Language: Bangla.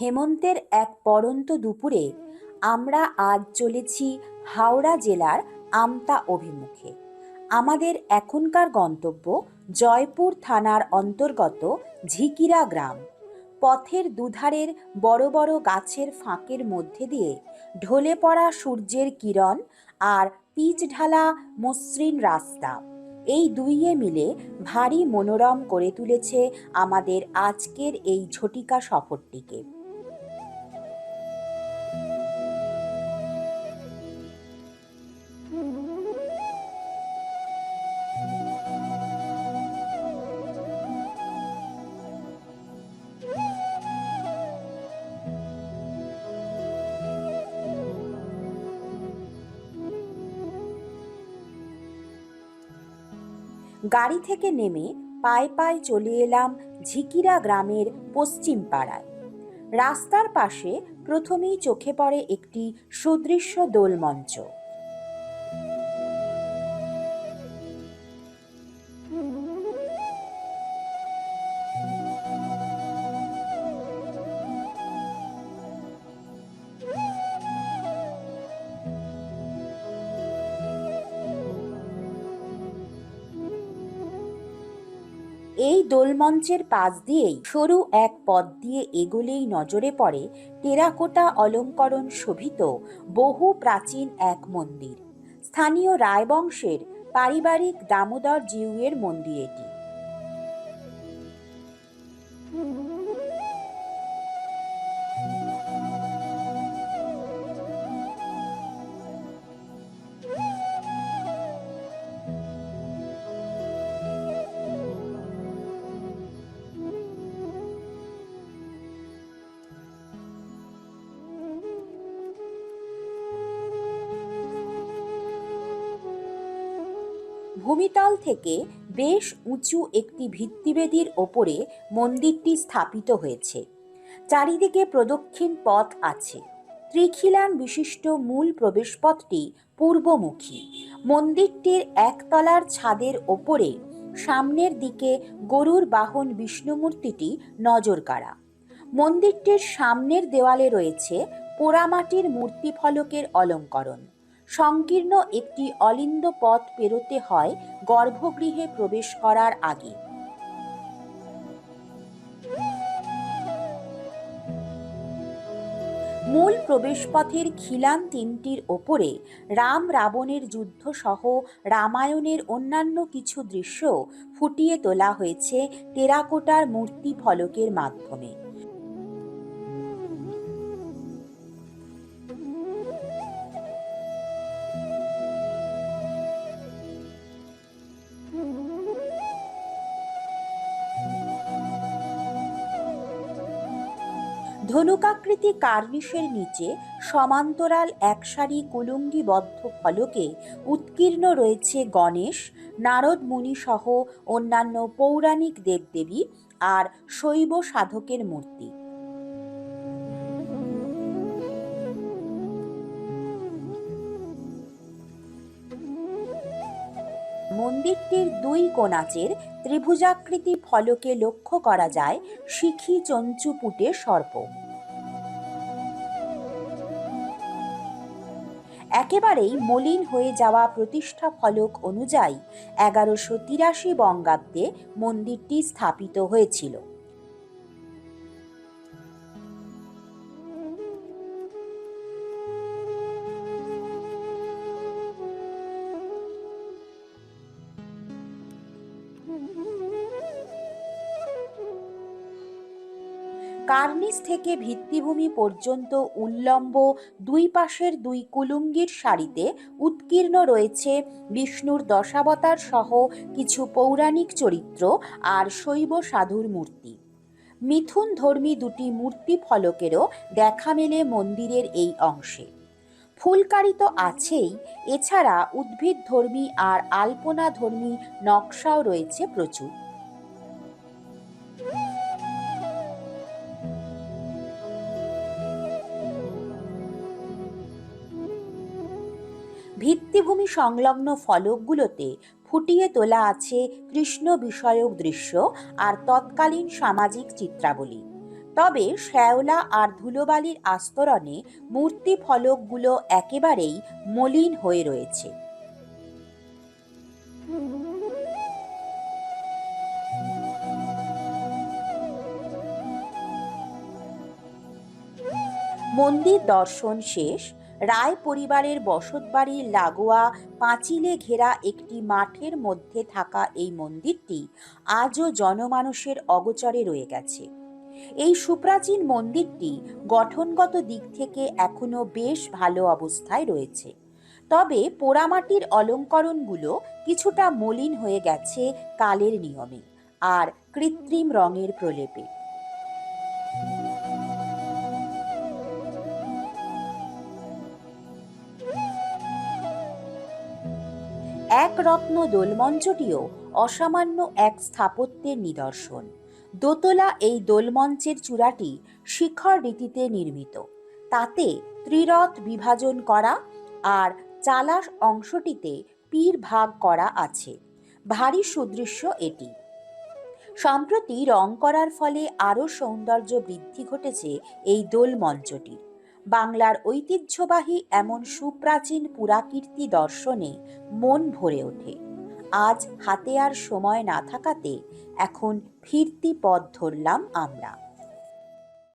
হেমন্তের এক পড়ন্ত দুপুরে আমরা আজ চলেছি হাওড়া জেলার আমতা অভিমুখে। আমাদের এখনকার গন্তব্য জয়পুর থানার অন্তর্গত ঝিকিরা গ্রাম। পথের দুধারের বড় বড় গাছের ফাঁকের মধ্যে দিয়ে ঢলে পড়া সূর্যের কিরণ আর পিচ ঢালা মসৃণ রাস্তা। এই দুইয়ে মিলে ভারী মনোরম করে তুলেছে আমাদের আজকের এই ঝটিকা সফরটিকে। গাড়ি থেকে নেমে পায়ে পায়ে চলে এলাম ঝিকিরা গ্রামের পশ্চিম পাড়ায়। রাস্তার পাশে প্রথমেই চোখে পড়ে একটি সুদৃশ্য দোলমঞ্চ। এই দোলমঞ্চের পাশ দিয়েই সরু এক পথ দিয়ে এগোলেই নজরে পড়ে টেরাকোটা অলঙ্করণ শোভিত বহু প্রাচীন এক মন্দির। স্থানীয় রায়বংশের পারিবারিক দামোদর জিউয়ের মন্দির এটি। ভূমিতল থেকে বেশ উঁচু একটি ভিত্তিবেদির ওপরে মন্দিরটি স্থাপিত হয়েছে। চারিদিকে প্রদক্ষিণ পথ আছে। ত্রিখিলান বিশিষ্ট মূল প্রবেশপথটি পূর্বমুখী। মন্দিরটির একতলার ছাদের ওপরে সামনের দিকে গরুর বাহন বিষ্ণুমূর্তিটি নজর কাড়া মন্দিরটির সামনের দেওয়ালে রয়েছে পোড়ামাটির মূর্তি ফলকের অলঙ্করণ। সংকীর্ণ একটি অলিন্দ পথ পেরোতে হয় গর্ভগৃহে প্রবেশ করার আগে। মূল প্রবেশপথের খিলান তিনটির ওপরে রাম রাবণের যুদ্ধ সহ রামায়ণের অন্যান্য কিছু দৃশ্য ফুটিয়ে তোলা হয়েছে টেরাকোটার মূর্তি ফলকের মাধ্যমে। ধনুকাকৃতি কার্নিশের নিচে সমান্তরাল এক সারি কুলুঙ্গিবদ্ধ ফলকে উৎকীর্ণ রয়েছে গণেশ, নারদ মুনিসহ অন্যান্য পৌরাণিক দেবদেবী আর শৈব সাধকের মূর্তি। মন্দিরটির দুই কোণাচের ত্রিভুজাকৃতি ফলকে লক্ষ্য করা যায়, শিখি চঞ্চুপুটে সর্প। একেবারেই মলিন হয়ে যাওয়া প্রতিষ্ঠা ফলক অনুযায়ী এগারোশো তিরাশি বঙ্গাব্দে মন্দিরটি স্থাপিত হয়েছিল। কার্নিস থেকে ভিত্তিভূমি পর্যন্ত উল্লম্ব দুই পাশের দুই কুলুঙ্গির সারিতে উৎকীর্ণ রয়েছে বিষ্ণুর দশাবতার সহ কিছু পৌরাণিক চরিত্র আর শৈব সাধুর মূর্তি। মিথুন ধর্মী দুটি মূর্তি ফলকেরও দেখা মেলে মন্দিরের এই অংশে। ফুলকারি তো আছেই, এছাড়া উদ্ভিদ ধর্মী আর আলপনা ধর্মী নকশাও রয়েছে প্রচুর। ভিত্তিভূমি সংলগ্ন ফলকগুলোতে ফুটিয়ে তোলা আছে কৃষ্ণ বিষয়ক দৃশ্য আর তৎকালীন সামাজিক চিত্রাবলী। তবে শ্যাওলা আর ধুলোবালির আস্তরণে মূর্তি ফলকগুলো একেবারেই মলিন হয়ে রয়েছে। মন্দির দর্শন শেষ রায় পরিবারের বসতবাড়ির লাগোয়া পাঁচিলে ঘেরা একটি মাঠের মধ্যে থাকা এই মন্দিরটি আজও জনমানুষের অগোচরে রয়ে গেছে। এই সুপ্রাচীন মন্দিরটি গঠনগত দিক থেকে এখনও বেশ ভালো অবস্থায় রয়েছে। তবে পোড়ামাটির অলঙ্করণগুলো কিছুটা মলিন হয়ে গেছে কালের নিয়মে আর কৃত্রিম রঙের প্রলেপে। এক রত্ন দোলমঞ্চটিও অসামান্য এক স্থাপত্যের নিদর্শন। দোতলা এই দোলমঞ্চের চূড়াটি শিখর রীতিতে নির্মিত। তাতে ত্রিরথ বিভাজন করা আর চালাস অংশটিতে পীর ভাগ করা আছে। ভারী সুদৃশ্য এটি। সম্প্রতি রং করার ফলে আরও সৌন্দর্য বৃদ্ধি ঘটেছে এই দোল মঞ্চটির বাংলার ঐতিহ্যবাহী এমন সুপ্রাচীন পুরাকীর্তি দর্শনে মন ভরে ওঠে। আজ হাতে আর সময় না থাকাতে এখন ফিরতি পথ ধরলাম আমরা।